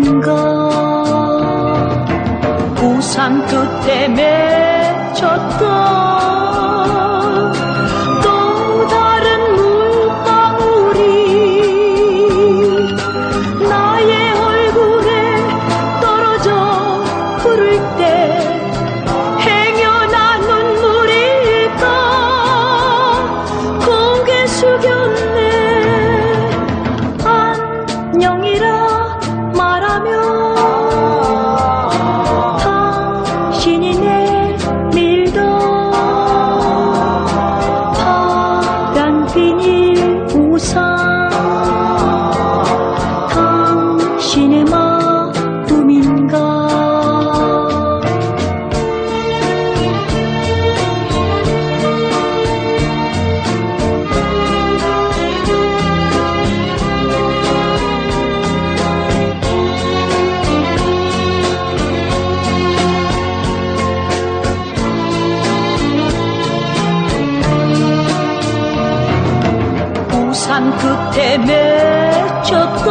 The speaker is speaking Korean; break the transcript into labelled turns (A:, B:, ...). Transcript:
A: 아닌가 고삼 도 때문에 졌던 그때 맺혔던